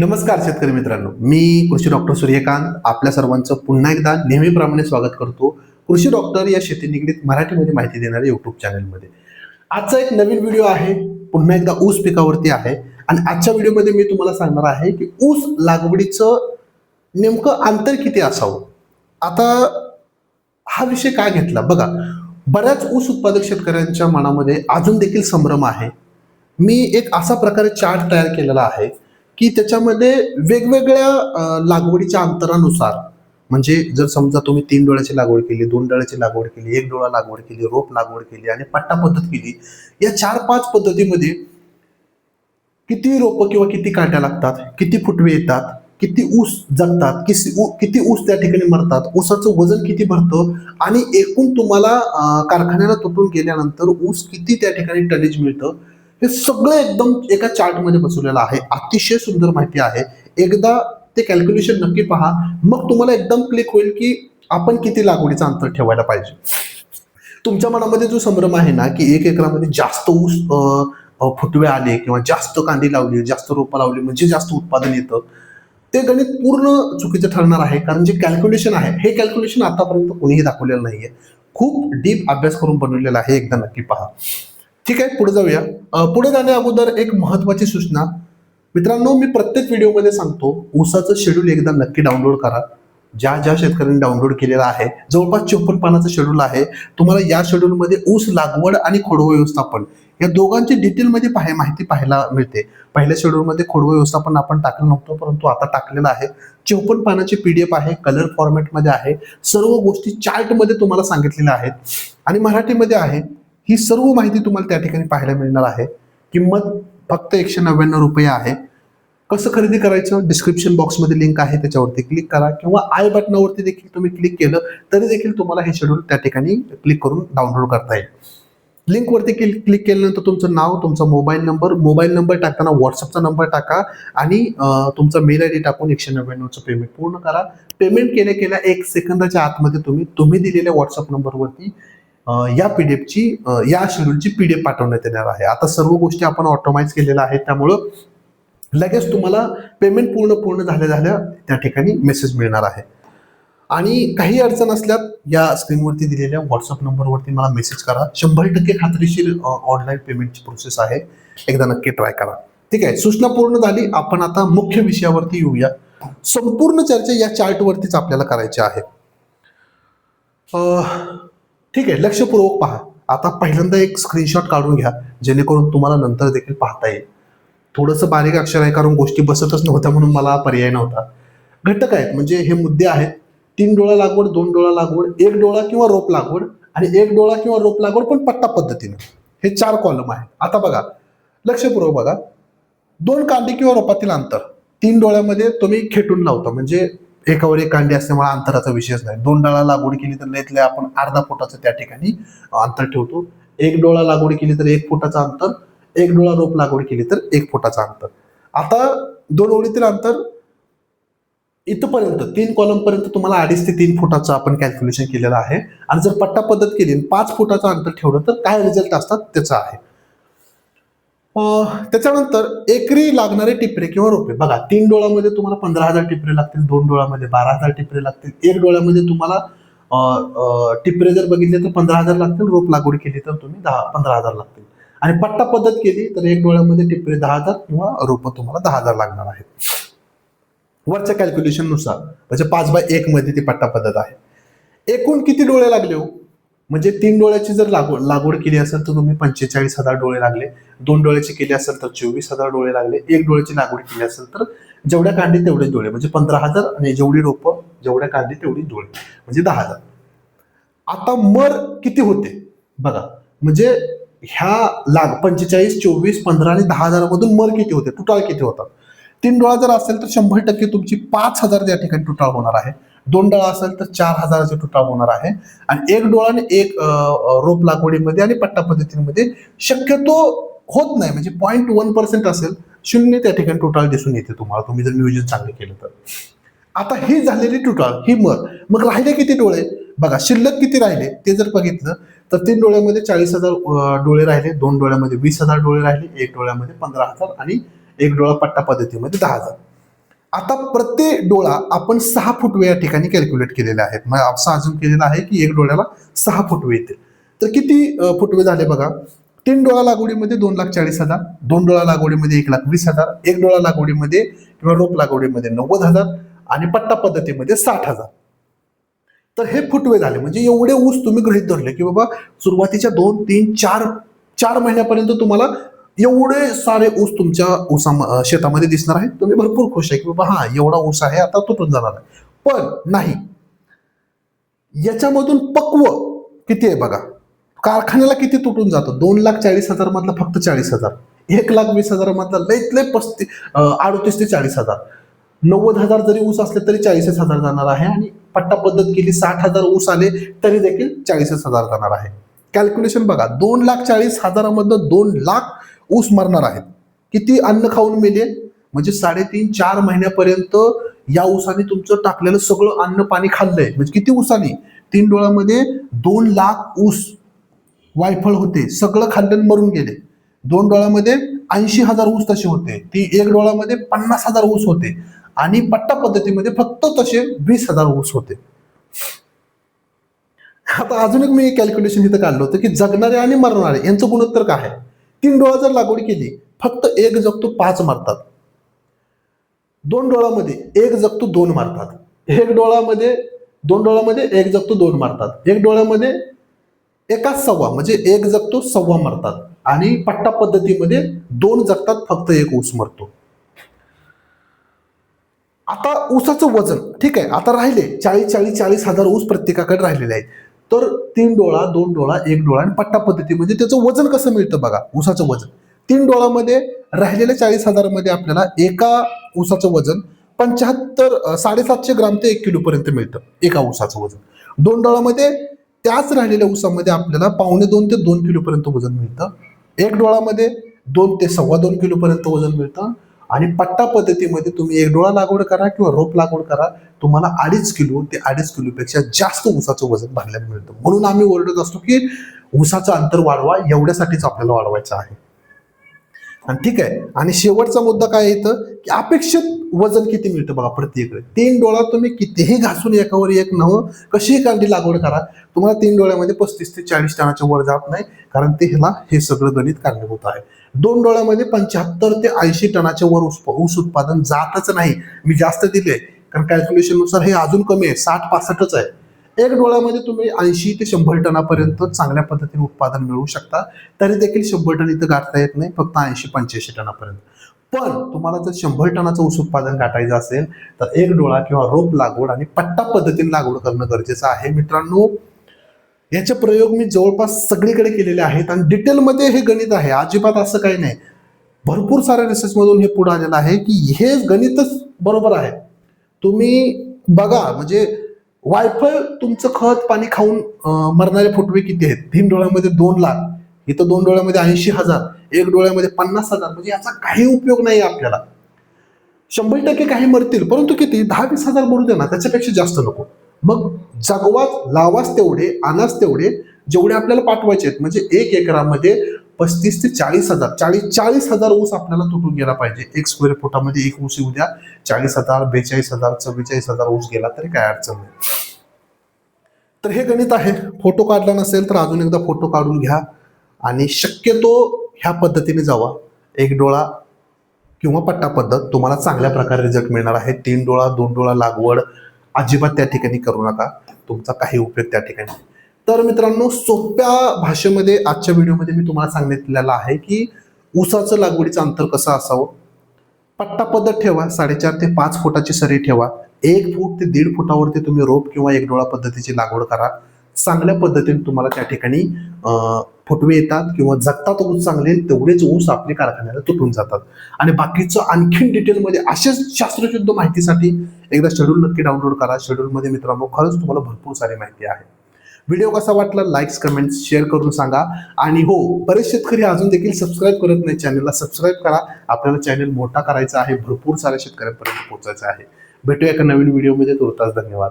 नमस्कार शेतकरी मित्रांनो. मी कृषी डॉक्टर सूर्यकांत. आपल्या सर्वांचं पुन्हा एकदा नेहमीप्रमाणे स्वागत करतो. कृषी डॉक्टर या शेती निगडीत मराठीमध्ये माहिती देणाऱ्या युट्यूब चॅनलमध्ये आजचा एक नवीन व्हिडिओ आहे. पुन्हा एकदा ऊस पिकावरती आहे. आणि आजच्या व्हिडिओमध्ये मी तुम्हाला सांगणार आहे की ऊस लागवडीचं नेमकं अंतर किती असावं? आता हा विषय का घेतला? बघा बऱ्याच ऊस उत्पादक शेतकऱ्यांच्या मनामध्ये अजून देखील संभ्रम आहे. मी एक असा प्रकारे चार्ट तयार केलेला आहे. की त्याच्यामध्ये वेगवेगळ्या लागवडीच्या अंतरानुसार म्हणजे जर समजा तुम्ही तीन डोळ्याची लागवड केली दोन डोळ्याची लागवड केली एक डोळा लागवड केली रोप लागवड केली आणि पट्टा पद्धत केली या चार पाच पद्धतीमध्ये किती रोपं किंवा किती काट्या लागतात किती फुटवे येतात किती ऊस जगतात किती किती ऊस त्या ठिकाणी मरतात ऊसाचं वजन किती भरतं आणि एकूण तुम्हाला कारखान्याला तुटून गेल्यानंतर ऊस किती त्या ठिकाणी टनेज मिळतं हे सगळं एकदम एका चार्टमध्ये बसवलेलं आहे. अतिशय सुंदर माहिती आहे. एकदा ते कॅल्क्युलेशन नक्की पहा. मग तुम्हाला एकदम क्लिक होईल की आपण किती लागवडीचं अंतर ठेवायला पाहिजे. तुमच्या मनामध्ये जो संभ्रम आहे ना की एक एकरामध्ये जास्त ऊस फुटवे आले किंवा जास्त कांदी लावली जास्त रोपं लावली म्हणजे जास्त उत्पादन येतं. ते गणित पूर्ण चुकीचं ठरणार आहे. कारण जे कॅल्क्युलेशन आहे हे कॅल्क्युलेशन आतापर्यंत कोणीही दाखवलेलं नाहीये. खूप डीप अभ्यास करून बनवलेला आहे. एकदा नक्की पहा. ठीक आहे पुढे जाऊया. पुढे जाण्या अगोदर एक महत्वाची सूचना. मित्रांनो मी प्रत्येक व्हिडिओमध्ये सांगतो ऊसाचं शेड्यूल एकदा नक्की डाउनलोड करा. ज्या ज्या शेतकऱ्यांनी डाउनलोड केलेला आहे जवळपास चोपन्न पानाचं शेड्यूल आहे तुम्हाला या शेड्यूलमध्ये ऊस लागवड आणि खोडव व्यवस्थापन या दोघांची डिटेलमध्ये पाहाय माहिती पाहायला मिळते. पहिल्या शेड्यूलमध्ये खोडव व्यवस्थापन आपण टाकलं नव्हतं परंतु आता टाकलेलं आहे. चोपन्न पानाची एफ आहे कलर फॉर्मॅटमध्ये आहे. सर्व गोष्टी चार्टमध्ये तुम्हाला सांगितलेल्या आहेत. आणि मराठीमध्ये आहे ही सर्व माहिती तुम्हाला त्या ठिकाणी पाहायला मिळणार आहे. किंमत फक्त एकशे नव्याण्णव रुपये आहे. कसं खरेदी करायचं? डिस्क्रिप्शन बॉक्समध्ये लिंक आहे त्याच्यावरती क्लिक करा किंवा आय बटनावरती देखील तुम्ही क्लिक केलं तरी देखील तुम्हाला हे शेड्यूल त्या ठिकाणी क्लिक करून डाउनलोड करता येईल. लिंकवरती क्लिक क्लिक केल्यानंतर तुमचं नाव तुमचा मोबाईल नंबर मोबाईल नंबर टाकताना व्हॉट्सअपचा नंबर टाका आणि तुमचा मेल आय डी टाकून एकशे नव्याण्णवचं पेमेंट पूर्ण करा. पेमेंट केल्या केल्या एक सेकंदाच्या आतमध्ये तुम्ही तुम्ही दिलेल्या व्हॉट्सअप नंबरवरती या पीडीएफची या शेड्यूलची पीडीएफ पाठवण्यात येणार आहे. आता सर्व गोष्टी आपण ऑटोमाइज केलेल्या आहेत. त्यामुळं लगेच तुम्हाला पेमेंट पूर्ण पूर्ण झाल्या झाल्या त्या ठिकाणी मेसेज मिळणार आहे. आणि काही अडचण असल्यात या स्क्रीनवरती दिलेल्या व्हॉट्सअप नंबरवरती मला मेसेज करा. शंभर टक्के खात्रीशीर ऑनलाईन पेमेंटची प्रोसेस आहे. एकदा नक्की ट्राय करा. ठीक आहे? सूचना पूर्ण झाली. आपण आता मुख्य विषयावरती येऊया. संपूर्ण चर्चा या चार्टवरतीच आपल्याला करायची आहे. ठीक आहे लक्षपूर्वक पहा. आता पहिल्यांदा एक स्क्रीनशॉट काढून घ्या जेणेकरून तुम्हाला नंतर देखील पाहता येईल. थोडंसं बारीक अक्षर आहे कारण गोष्टी बसतच नव्हत्या म्हणून मला पर्याय नव्हता. घटक आहेत म्हणजे हे मुद्दे आहेत. तीन डोळा लागवड दोन डोळा लागवड एक डोळा किंवा रोप लागवड आणि एक डोळा किंवा रोप लागवड पण पट्टा पद्धतीनं. हे चार कॉलम आहे आता बघा लक्षपूर्वक बघा. दोन कांदे किंवा रोपातील अंतर. तीन डोळ्यामध्ये तुम्ही खेटून लावता म्हणजे एकावर एक कांडी असल्यामुळे अंतराचा विषयच नाही. दोन डोळा लागवड केली तर लयतले आपण अर्धा फुटाचं त्या ठिकाणी अंतर ठेवतो. एक डोळा लागवड केली तर एक फुटाचं अंतर एक डोळा रोप लागवड केली तर एक फुटाचं अंतर. आता दोन ओळीतील अंतर इथपर्यंत तीन कॉलम पर्यंत तुम्हाला अडीच ते तीन फुटाचं आपण कॅल्क्युलेशन केलेलं आहे. आणि जर पट्टा पद्धत केली आणि पाच फुटाचं अंतर ठेवलं तर काय रिझल्ट असतात? त्याचा आहे. त्याच्यानंतर एकरी लागणारे टिपरे किंवा रोपे. बघा तीन डोळ्यामध्ये तुम्हाला पंधरा हजार टिपरे लागतील दोन डोळ्यामध्ये बारा हजार टिपरे लागतील एक डोळ्यामध्ये तुम्हाला टिपरे जर बघितले तर पंधरा हजार लागतील रोप लागवड केली तर तुम्ही दहा पंधरा हजार लागतील. आणि पट्टा पद्धत केली तर एक डोळ्यामध्ये टिपरे दहा हजार किंवा रोप तुम्हाला दहा हजार लागणार आहेत. वरच्या कॅल्क्युलेशननुसार म्हणजे पाच बाय एक मध्ये ती पट्टा पद्धत आहे. एकूण किती डोळे लागले हो? म्हणजे तीन डोळ्याची जर लागवड लागवड केली असेल तर तुम्ही पंचेचाळीस हजार डोळे लागले. दोन डोळ्याची केली असेल तर चोवीस हजार डोळे लागले. एक डोळ्याची लागवड केली असेल तर जेवढ्या कांडी तेवढे डोळे. म्हणजे पंधरा हजार आणि जेवढी रोपं जेवढ्या कांडी तेवढी डोळे. म्हणजे दहा हजार. आता मर किती होते? बघा. म्हणजे ह्या लाग पंचेचाळीस चोवीस पंधरा आणि दहा हजारामधून मर किती होते? टोटल किती होतात? तीन डोळा जर असेल तर शंभर टक्के तुमची पाच हजार त्या ठिकाणी टोटल होणार आहे. दोन डोळा असेल तर चार हजाराचे टोटल होणार आहे. आणि एक डोळाने एक रोप लागवडीमध्ये आणि पट्टा पद्धतीमध्ये शक्यतो होत नाही. म्हणजे पॉईंट वन पर्सेंट असेल शून्य त्या ठिकाणी टोटल दिसून येते तुम्हाला. तुम्ही जर नियोजन चांगले केलं तर. आता ही झालेली टोटल ही मर मग राहिले किती डोळे? बघा शिल्लक किती राहिले? ते जर बघितलं तर तीन डोळ्यामध्ये चाळीस हजार डोळे राहिले दोन डोळ्यामध्ये वीस हजार डोळे राहिले एक डोळ्यामध्ये पंधरा हजार आणि एक डोळा पट्टा पद्धतीमध्ये दहा हजार. आता प्रत्येक डोळा आपण सहा फुटवे या ठिकाणी कॅल्क्युलेट केलेले आहेत. मग असं अजून केलेला आहे की एक डोळ्याला सहा फुटवे येतील. तर किती फुटवे झाले बघा? तीन डोळा लागवडीमध्ये दोन लाख चाळीस हजार दोन डोळा लागवडीमध्ये एक लाख वीस हजार एक डोळा लागवडीमध्ये किंवा रोप लागवडीमध्ये नव्वद हजार आणि पट्टा पद्धतीमध्ये साठ हजार. तर हे फुटवे झाले. म्हणजे एवढे ऊस तुम्ही गृहित धरले की बाबा सुरुवातीच्या दोन तीन चार चार महिन्यापर्यंत तुम्हाला एवढे सारे ऊस तुमच्या ऊसा शेतामध्ये दिसणार आहे तुम्ही भरपूर खुश आहे की बाबा हा एवढा ऊस आहे आता तुटून जाणार आहे. पण नाही. याच्यामधून पक्व किती आहे बघा? कारखान्याला किती तुटून जातं? दोन लाख चाळीस हजार मधला फक्त चाळीस हजार. एक लाख वीस हजार मधला लईत लय पस्तीस अडतीस ते चाळीस हजार. नव्वद हजार जरी ऊस असले तरी चाळीसच हजार जाणार आहे आणि पट्टा पद्धत केली साठ हजार ऊस आले तरी देखील चाळीसच हजार जाणार आहे. कॅल्क्युलेशन बघा दोन लाख चाळीस हजारामधनं दोन लाख ऊस मरणार आहेत. किती अन्न खाऊन मेले? म्हणजे साडेतीन चार महिन्यापर्यंत या ऊसाने तुमचं टाकलेलं सगळं अन्न पाणी खाल्लंय. म्हणजे किती ऊसाने? तीन डोळ्यामध्ये दोन लाख ऊस वायफळ होते. सगळं खाल्लं मरून गेले. दोन डोळ्यामध्ये ऐंशी हजार ऊस तसे होते. ती एक डोळ्यामध्ये पन्नास हजार ऊस होते. आणि पट्टा पद्धतीमध्ये फक्त तसे वीस हजार ऊस होते. आता अजून एक मी कॅल्क्युलेशन इथं काढलं होतं की जगणारे आणि मरणारे यांचं गुणोत्तर काय आहे? तीन डोळा जर लागवड केली फक्त एक जगतो पाच मारतात. दोन डोळ्यामध्ये एक जगतो दोन मारतात. एक डोळ्यामध्ये दोन डोळ्यामध्ये एक जगतो दोन मारतात. एक डोळ्यामध्ये एकाच सव्वा म्हणजे एक जगतो सव्वा मारतात. आणि पट्टा पद्धतीमध्ये दोन जगतात फक्त एक ऊस मरतो. आता ऊसाचं वजन ठीक आहे आता राहिले चाळीस चाळीस चाळीस हजार ऊस प्रत्येकाकडे राहिलेले आहेत. तर तीन डोळा दोन डोळा एक डोळा आणि पट्टा पद्धती. म्हणजे त्याचं वजन कसं मिळतं बघा? ऊसाचं वजन. तीन डोळामध्ये राहिलेल्या चाळीस हजारामध्ये आपल्याला एका ऊसाचं वजन पंच्याहत्तर साडेसातशे ग्राम ते एक किलोपर्यंत मिळतं एका ऊसाचं वजन. दोन डोळामध्ये त्याच राहिलेल्या ऊसामध्ये आपल्याला पावणे दोन ते दोन किलोपर्यंत वजन मिळतं. एक डोळामध्ये दोन ते सव्वा दोन किलोपर्यंत वजन मिळतं. आणि पट्टा पद्धतीमध्ये तुम्ही एक डोळा लागवड करा किंवा रोप लागवड करा तुम्हाला अडीच किलो ते अडीच किलोपेक्षा जास्त ऊसाचं वजन भरल्याला मिळतं. म्हणून आम्ही ओरडत असतो की ऊसाचं अंतर वाढवा एवढ्यासाठीच आपल्याला वाढवायचं आहे. आणि ठीक आहे. आणि शेवटचा मुद्दा काय येतं की अपेक्षित वजन किती मिळतं बघा प्रत्येकडे तीन डोळा तुम्ही कितीही घासून एकावर एक नवं कशीही कांडी लागवड करा तुम्हाला तीन डोळ्यामध्ये पस्तीस ते चाळीस टनाच्या वर जात नाही कारण ते ह्याला हे सगळं गणित कारणीभूत आहे. दोन डोळ्यामध्ये पंच्याहत्तर ते ऐंशी टनाच्या वर ऊस ऊस उत्पादन जातच नाही. मी जास्त दिले कारण कॅल्क्युलेशननुसार हे अजून कमी आहे साठ पासष्टच आहे. एक डोळ्यामध्ये तुम्ही ऐंशी ते शंभर टनापर्यंत चांगल्या पद्धतीने उत्पादन मिळवू शकता. तरी देखील शंभर टन इथं गाठता येत नाही फक्त ऐंशी पंच्याऐंशी टनापर्यंत. पण तुम्हाला जर शंभर टनाचं ऊस उत्पादन गाठायचं असेल तर एक डोळा किंवा रोप लागवड आणि पट्टा पद्धतीने लागवड करणं गरजेचं आहे. मित्रांनो याचे प्रयोग मी जवळपास सगळीकडे केलेले आहेत आणि डिटेलमध्ये हे गणित आहे. अजिबात असं काही नाही. भरपूर साऱ्या रिसर्चमधून हे पुढे आलेलं आहे की हे गणितच बरोबर आहे. तुम्ही बघा म्हणजे वायफळ तुमचं खत पाणी खाऊन मरणारे फुटवे किती आहेत? तीन डोळ्यामध्ये दोन लाख. इथं दोन डोळ्यामध्ये ऐंशी हजार. एक डोळ्यामध्ये पन्नास हजार. म्हणजे याचा काही उपयोग नाही आपल्याला. शंभर टक्के काही मरतील परंतु किती? दहा वीस हजार मरू दे ना त्याच्यापेक्षा जास्त नको. मग जगवाच लावाच तेवढे आणाच तेवढे जेवढे आपल्याला पाठवायचे आहेत. म्हणजे एक एकरामध्ये पस्तीस ते चाळीस हजार. चाळीस चाळीस हजार ऊस आपल्याला तुटून गेला पाहिजे. एक स्क्वेअर फुटामध्ये एक ऊस येऊ द्या. चाळीस हजार बेचाळीस हजार चव्वेचाळीस हजार ऊस गेला तरी काय अडचण नाही. तर हे गणित आहे. फोटो काढला नसेल तर अजून एकदा फोटो काढून घ्या आणि शक्यतो ह्या पद्धतीने जावा. एक डोळा किंवा पट्टा पद्धत तुम्हाला चांगल्या प्रकारे रिझल्ट मिळणार आहे. तीन डोळा दोन डोळा लागवड अजिबात त्या ठिकाणी करू नका. तुमचा काही उपयोग त्या ठिकाणी. तर मित्रांनो सोप्या भाषेमध्ये आजच्या व्हिडिओमध्ये मी तुम्हाला सांगितलेलं आहे की ऊसाचं लागवडीचं अंतर कसं असावं? पट्टा पद्धत ठेवा. साडेचार ते पाच फुटाची सरी ठेवा. एक फूट ते दीड फुटावरती तुम्ही रोप किंवा एक डोळा पद्धतीची लागवड करा. चांगल्या पद्धतीने तुम्हाला त्या ठिकाणी फुटवे येतात किंवा जगतात ऊस चांगले तेवढेच ऊस आपल्या कारखान्याला तुटून जातात. आणि बाकीचं आणखीन डिटेलमध्ये अशाच शास्त्रशुद्ध माहितीसाठी एकदा शेड्यूल नक्की डाउनलोड करा. शेड्यूलमध्ये मित्रांनो खरंच तुम्हाला भरपूर सारी माहिती आहे. व्हिडिओ कसा वाटला? लाईक्स कमेंट्स शेअर करून सांगा. आणि हो बरेच शेतकरी अजून देखील सबस्क्राईब करत नाही. चॅनलला सबस्क्राईब करा. आपल्याला चॅनल मोठा करायचा आहे. भरपूर साऱ्या शेतकऱ्यांपर्यंत पोहोचायचं आहे. भेटूया एका नवीन व्हिडिओमध्ये तुर्तास धन्यवाद.